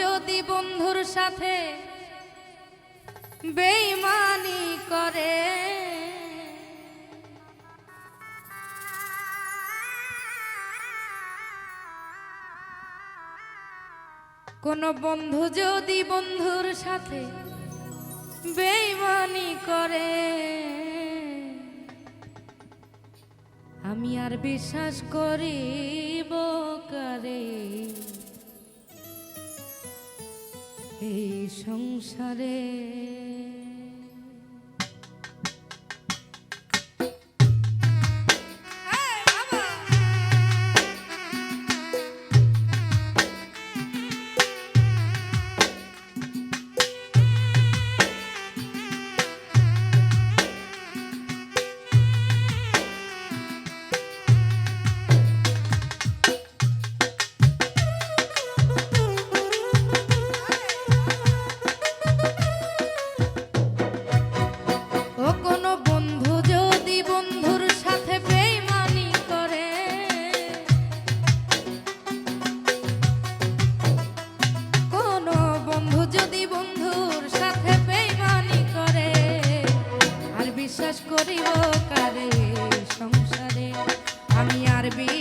যদি বন্ধুর সাথে বেইমানি করে। কোন বন্ধু যদি বন্ধুর সাথে বেইমানি করে, আমি আর বিশ্বাস করিব কারে? এই সংসারে আমি আর বিশ্বাস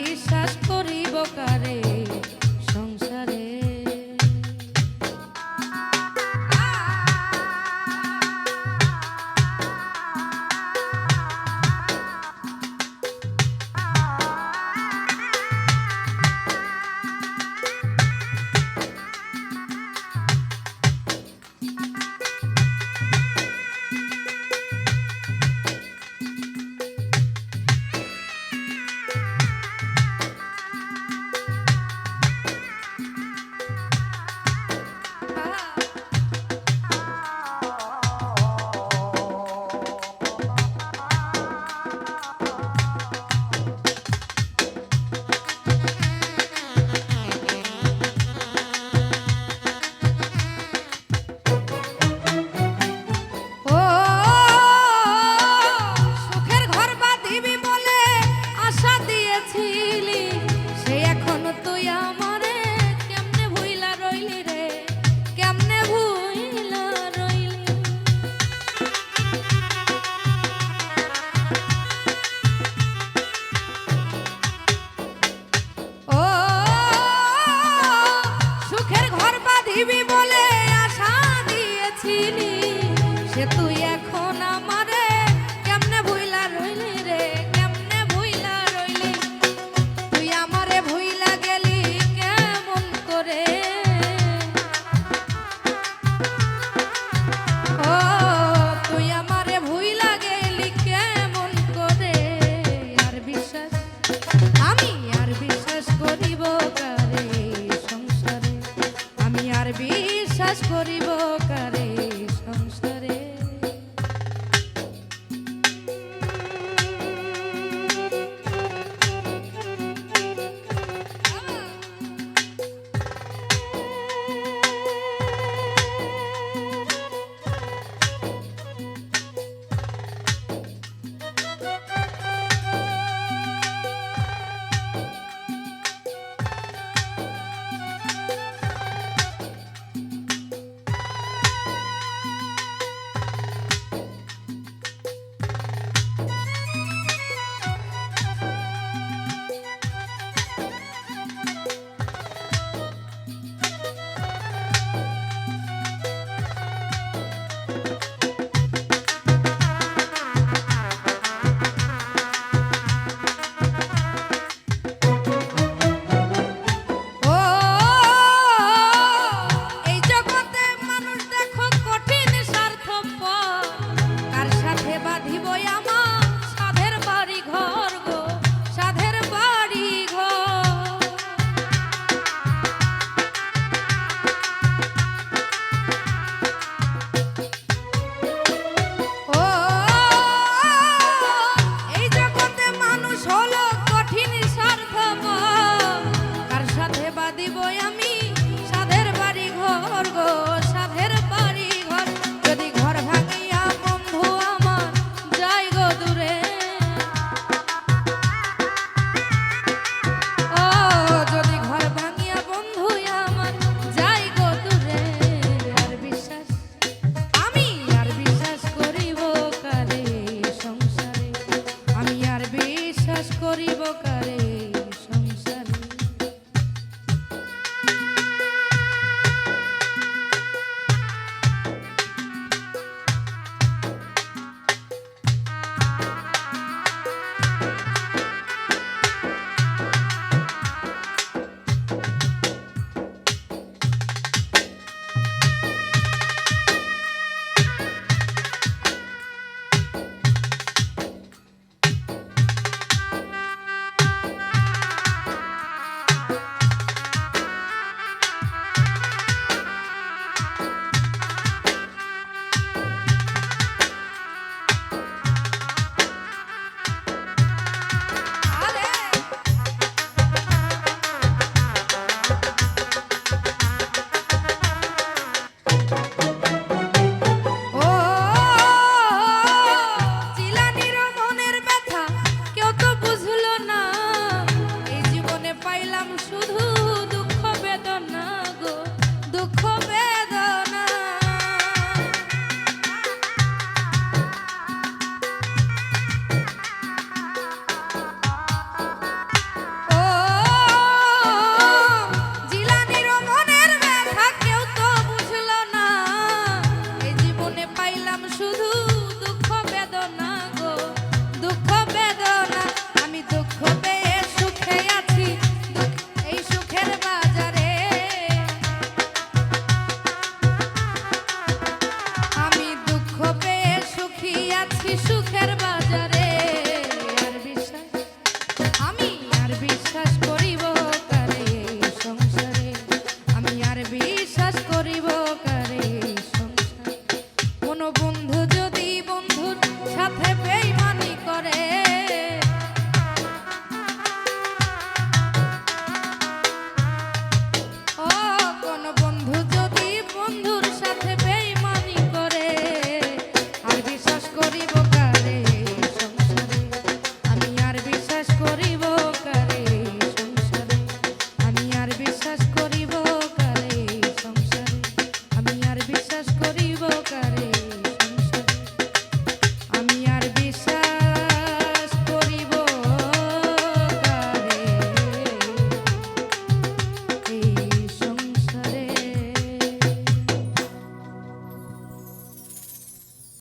বন্ধু